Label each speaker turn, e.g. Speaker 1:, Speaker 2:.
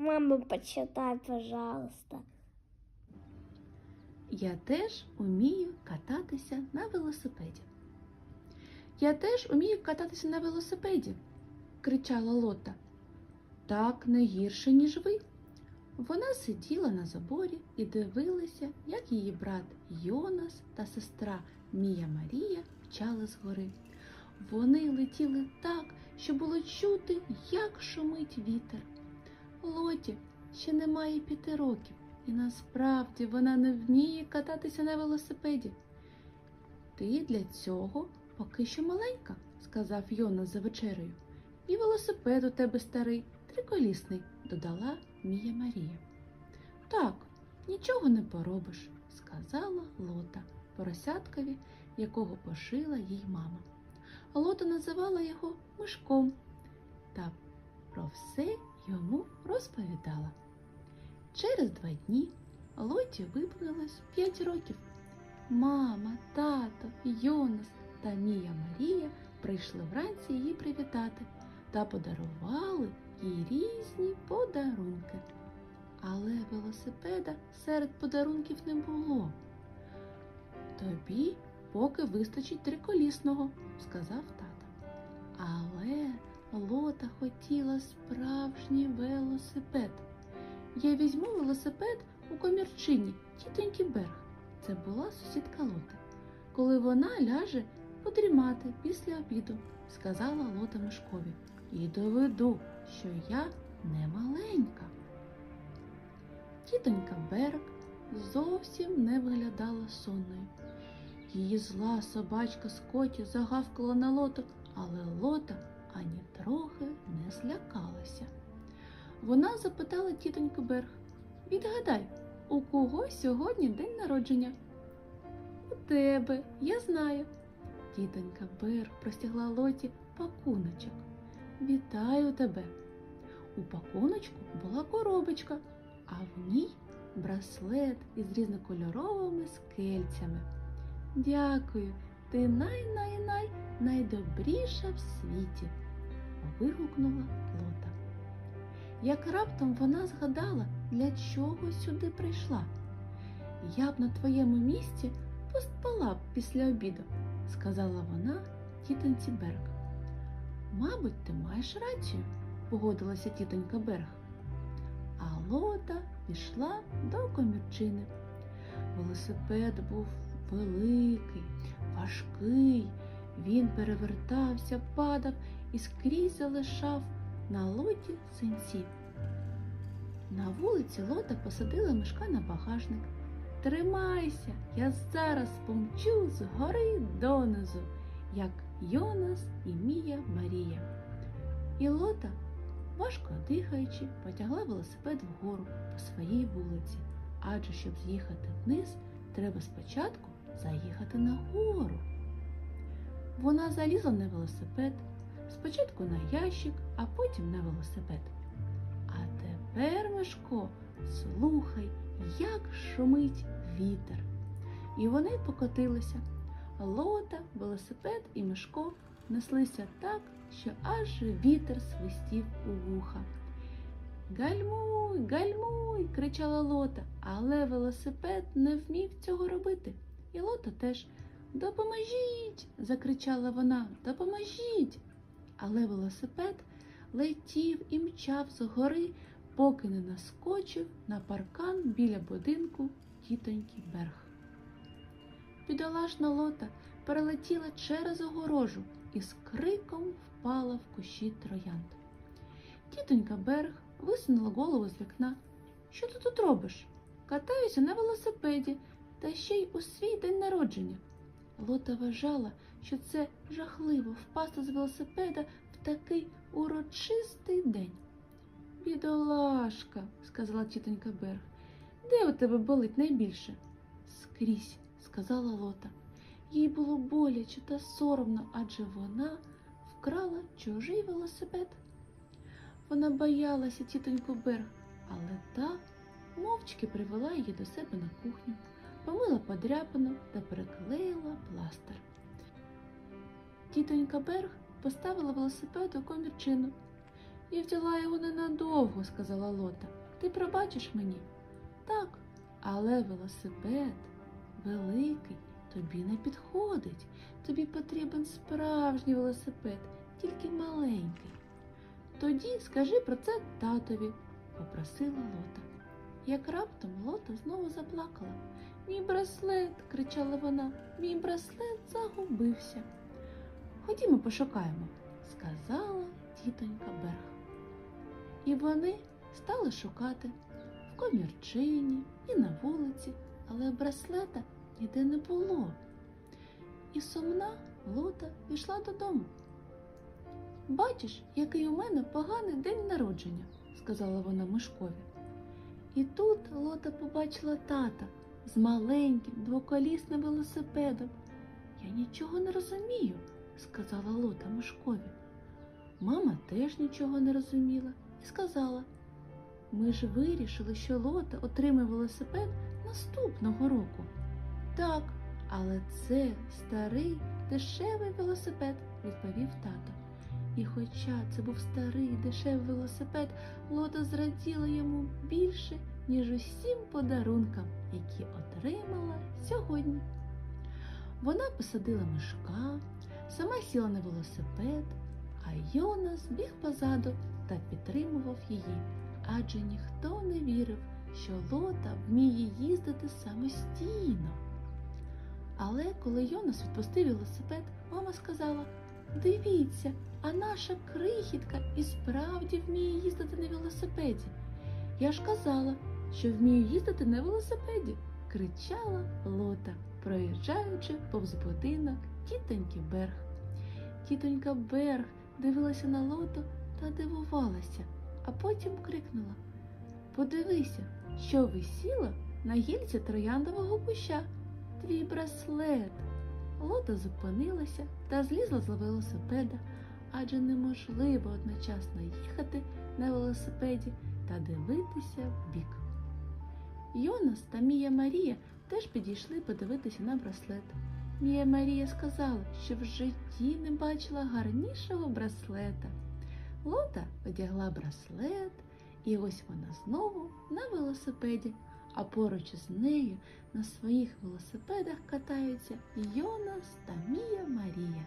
Speaker 1: Мама, почитай, пожалуйста.
Speaker 2: Я теж умію кататися на велосипеді. Я теж умію кататися на велосипеді, кричала Лота. Так не гірше, ніж ви. Вона сиділа на заборі і дивилася, як її брат Йонас та сестра Мія Марія мчали з гори. Вони летіли так, що було чути, як шумить вітер. Лоті ще немає п'яти років, і насправді вона не вміє кататися на велосипеді. Ти для цього поки що маленька, сказав Йонас за вечерею. І велосипед у тебе старий, триколісний, додала Мія Марія. Так, нічого не поробиш, сказала Лота поросяткові, якого пошила їй мама. Лота називала його мишком та про все йому розповідала. Через два дні Лоті виповнилось п'ять років. Мама, тато, Йонас та Мія Марія прийшли вранці її привітати та подарували їй різні подарунки. Але велосипеда серед подарунків не було. Тобі поки вистачить триколісного, сказав тато. Але Лота хотіла справжній велосипед. Я візьму велосипед у комірчині тітоньки Берг. Це була сусідка Лоти. Коли вона ляже подрімати після обіду, сказала Лота Мишкові, і доведу, що я не маленька. Тітонька Берг зовсім не виглядала сонною. Її зла собачка Скоті загавкала на лоту, але лота ані трохи не злякалася. Вона запитала тітоньку Берг, відгадай, у кого сьогодні день народження? У тебе, я знаю. Тітонька Берг простягла лоті пакуночок. Вітаю тебе. У пакуночку була коробочка, а в ній браслет із різнокольоровими скельцями. Дякую, ти най-най-най найдобріша в світі, вигукнула Лота. Як раптом вона згадала, для чого сюди прийшла. Я б на твоєму місці поспала б після обіду, сказала вона тітоньці Берг. Мабуть, ти маєш рацію, погодилася тітонька Берг. А Лота пішла до комірчини. Велосипед був великий, важкий. Він перевертався, падав і скрізь залишав на лоті синці. На вулиці лота посадила мишка на багажник. Тримайся, я зараз помчу з гори донизу, як Йонас і Мія Марія. І лота, важко дихаючи, потягла велосипед вгору по своїй вулиці, адже щоб з'їхати вниз, треба спочатку заїхати на гору. Вона залізла на велосипед, спочатку на ящик, а потім на велосипед. А тепер, Мишко, слухай, як шумить вітер. І вони покотилися. Лота, велосипед і Мишко неслися так, що аж вітер свистів у вуха. Гальмуй, гальмуй, кричала Лота, але велосипед не вмів цього робити. І Лота теж. Допоможіть, закричала вона, допоможіть. Але велосипед летів і мчав з гори, поки не наскочив на паркан біля будинку тітоньки Берг. Бідолашна лота перелетіла через огорожу і з криком впала в кущі троянд. Тітонька Берг висунула голову з вікна. Що ти тут робиш? Катаюся на велосипеді, та ще й у свій день народження. Лота вважала, що це жахливо впасти з велосипеда в такий урочистий день. Бідолашка, сказала тітонька Берг, де у тебе болить найбільше? Скрізь, сказала Лота. Їй було боляче та соромно, адже вона вкрала чужий велосипед. Вона боялася тітоньку Берг, але та мовчки привела її до себе на кухню помила подряпину та приклеїла пластир. Тітонька Берг поставила велосипед у комірчину. Я взяла його ненадовго, сказала Лота. Ти пробачиш мені? Так, але велосипед великий, тобі не підходить. Тобі потрібен справжній велосипед, тільки маленький. Тоді скажи про це татові, попросила Лота. Як раптом Лота знову заплакала. Мій браслет, кричала вона, мій браслет загубився. Ходімо пошукаємо, сказала тітонька Берг. І вони стали шукати в комірчині і на вулиці, але браслета ніде не було. І сумна Лота пішла додому. Бачиш, який у мене поганий день народження, сказала вона Мишкові. І тут Лота побачила тата з маленьким двоколісним велосипедом. Я нічого не розумію, сказала Лота Мишкові. Мама теж нічого не розуміла і сказала: Ми ж вирішили, що Лота отримає велосипед наступного року. Так, але це старий дешевий велосипед, відповів тато. І хоча це був старий дешевий велосипед, Лота зраділа йому більше, ніж усім подарункам, які отримала сьогодні. Вона посадила мишка, сама сіла на велосипед, а Йонас біг позаду та підтримував її, адже ніхто не вірив, що Лота вміє їздити самостійно. Але коли Йонас відпустив велосипед, мама сказала: Дивіться, а наша крихітка і справді вміє їздити на велосипеді. Я ж казала, що вмію їздити на велосипеді, кричала Лота, проїжджаючи повз будинок тітоньки Берг. Тітонька Берг дивилася на лоту та дивувалася, а потім крикнула Подивися, що висіло на гільці трояндового куща. Твій браслет. Лота зупинилася та злізла з велосипеда, адже неможливо одночасно їхати на велосипеді та дивитися вбік. Йонас та Мія Марія теж підійшли подивитися на браслет. Мія Марія сказала, що в житті не бачила гарнішого браслета. Лота одягла браслет, і ось вона знову на велосипеді, а поруч із нею на своїх велосипедах катаються Йонас та Мія Марія.